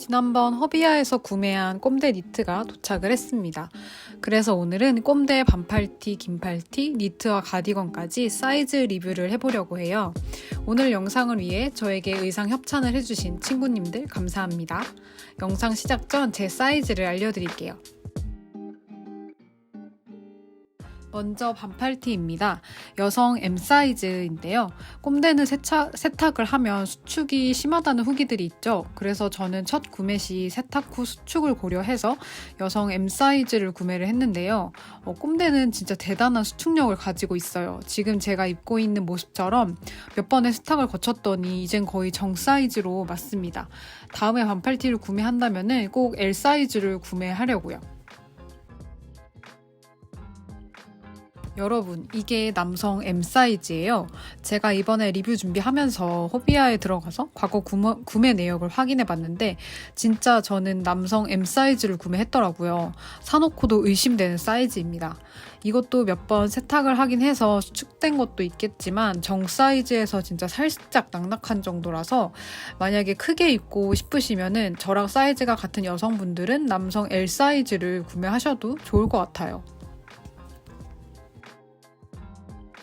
지난번 허비아에서 구매한 꼼대 니트가 도착을 했습니다. 그래서 오늘은 꼼대 반팔티, 긴팔티, 니트와 가디건까지 사이즈 리뷰를 해보려고 해요. 오늘 영상을 위해 저에게 의상 협찬을 해주신 친구님들 감사합니다. 영상 시작 전 제 사이즈를 알려드릴게요. 먼저 반팔티입니다. 여성 M 사이즈인데요. 꼼대는 세차, 세탁을 하면 수축이 심하다는 후기들이 있죠. 그래서 저는 첫 구매 시 세탁 후 수축을 고려해서 여성 M 사이즈를 구매를 했는데요. 어, 꼼대는 진짜 대단한 수축력을 가지고 있어요. 지금 제가 입고 있는 모습처럼 몇 번의 세탁을 거쳤더니 이젠 거의 정 사이즈로 맞습니다. 다음에 반팔티를 구매한다면 꼭 L 사이즈를 구매하려고요. 여러분, 이게 남성 M 사이즈예요. 제가 이번에 리뷰 준비하면서 호비아에 들어가서 과거 구매, 구매 내역을 확인해 봤는데 진짜 저는 남성 M 사이즈를 구매했더라고요. 사놓고도 의심되는 사이즈입니다. 이것도 몇 번 세탁을 하긴 해서 수축된 것도 있겠지만 정 사이즈에서 진짜 살짝 낙낙한 정도라서 만약에 크게 입고 싶으시면은 저랑 사이즈가 같은 여성분들은 남성 L 사이즈를 구매하셔도 좋을 것 같아요.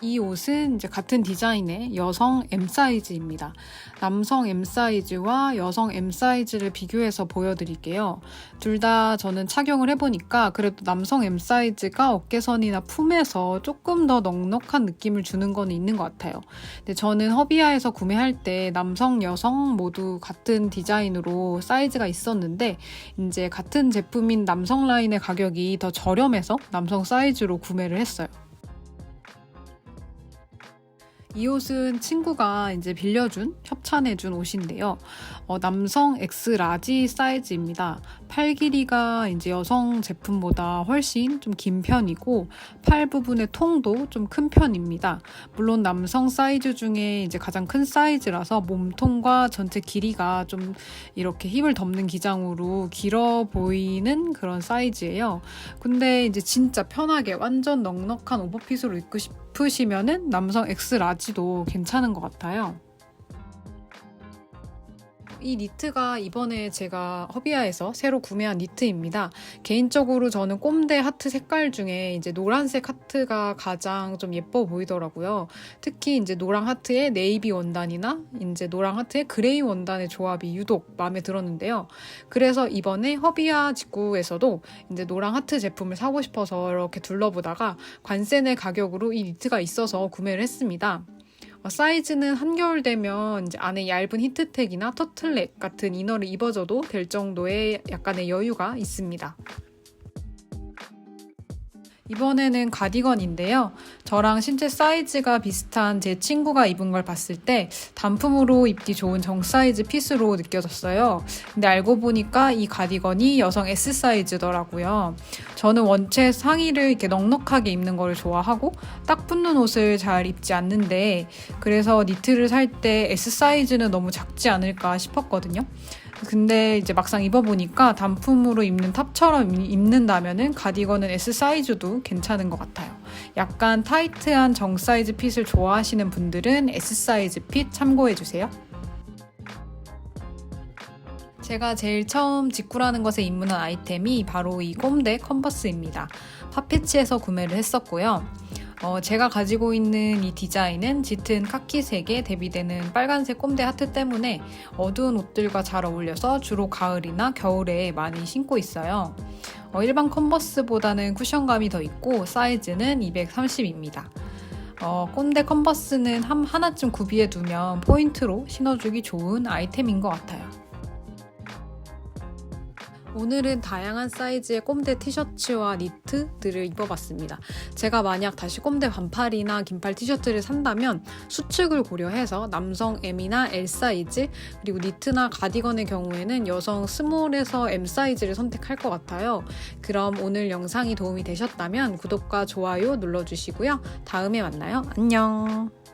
이 옷은 이제 같은 디자인의 여성 M 사이즈입니다. 남성 M 사이즈와 여성 M 사이즈를 비교해서 보여드릴게요. 둘 다 저는 착용을 해보니까 그래도 남성 M 사이즈가 어깨선이나 품에서 조금 더 넉넉한 느낌을 주는 거는 있는 것 같아요. 근데 저는 허비아에서 구매할 때 남성, 여성 모두 같은 디자인으로 사이즈가 있었는데 이제 같은 제품인 남성 라인의 가격이 더 저렴해서 남성 사이즈로 구매를 했어요. 이 옷은 친구가 이제 빌려준, 협찬해준 옷인데요. 어, 남성 X 라지 사이즈입니다. 팔 길이가 이제 여성 제품보다 훨씬 좀 긴 편이고, 팔 부분의 통도 좀 큰 편입니다. 물론 남성 사이즈 중에 이제 가장 큰 사이즈라서 몸통과 전체 길이가 좀 이렇게 힘을 덮는 기장으로 길어 보이는 그런 사이즈예요. 근데 이제 진짜 편하게 완전 넉넉한 오버핏으로 입고 싶 싶으시면은 남성 X 라지도 괜찮은 것 같아요. 이 니트가 이번에 제가 허비아에서 새로 구매한 니트입니다. 개인적으로 저는 꼼대 하트 색깔 중에 이제 노란색 하트가 가장 좀 예뻐 보이더라고요. 특히 이제 노랑 하트의 네이비 원단이나 이제 노랑 하트의 그레이 원단의 조합이 유독 마음에 들었는데요. 그래서 이번에 허비아 직구에서도 이제 노랑 하트 제품을 사고 싶어서 이렇게 둘러보다가 관세 내 가격으로 이 니트가 있어서 구매를 했습니다. 어, 사이즈는 한겨울 되면 이제 안에 얇은 히트텍이나 터틀넥 같은 이너를 입어줘도 될 정도의 약간의 여유가 있습니다. 이번에는 가디건인데요. 저랑 신체 사이즈가 비슷한 제 친구가 입은 걸 봤을 때 단품으로 입기 좋은 정 사이즈 핏으로 느껴졌어요. 근데 알고 보니까 이 가디건이 여성 S 사이즈더라고요. 저는 원체 상의를 이렇게 넉넉하게 입는 걸 좋아하고 딱 붙는 옷을 잘 입지 않는데 그래서 니트를 살 때 S 사이즈는 너무 작지 않을까 싶었거든요. 근데 이제 막상 입어보니까 단품으로 입는 탑처럼 입는다면은 가디건은 S 사이즈도 괜찮은 것 같아요. 약간 타이트한 정 사이즈 핏을 좋아하시는 분들은 S 사이즈 핏 참고해주세요. 제가 제일 처음 직구라는 것에 입문한 아이템이 바로 이 꼼대 컨버스입니다. 파피치에서 구매를 했었고요. 어, 제가 가지고 있는 이 디자인은 짙은 카키색에 대비되는 빨간색 꼼대 하트 때문에 어두운 옷들과 잘 어울려서 주로 가을이나 겨울에 많이 신고 있어요. 어, 일반 컨버스보다는 쿠션감이 더 있고 사이즈는 230입니다. 어, 꼼대 컨버스는 한, 하나쯤 구비해 두면 포인트로 신어주기 좋은 아이템인 것 같아요. 오늘은 다양한 사이즈의 꼼대 티셔츠와 니트들을 입어봤습니다. 제가 만약 다시 꼼대 반팔이나 긴팔 티셔츠를 산다면 수축을 고려해서 남성 M이나 L 사이즈 그리고 니트나 가디건의 경우에는 여성 스몰에서 M 사이즈를 선택할 것 같아요. 그럼 오늘 영상이 도움이 되셨다면 구독과 좋아요 눌러주시고요. 다음에 만나요. 안녕.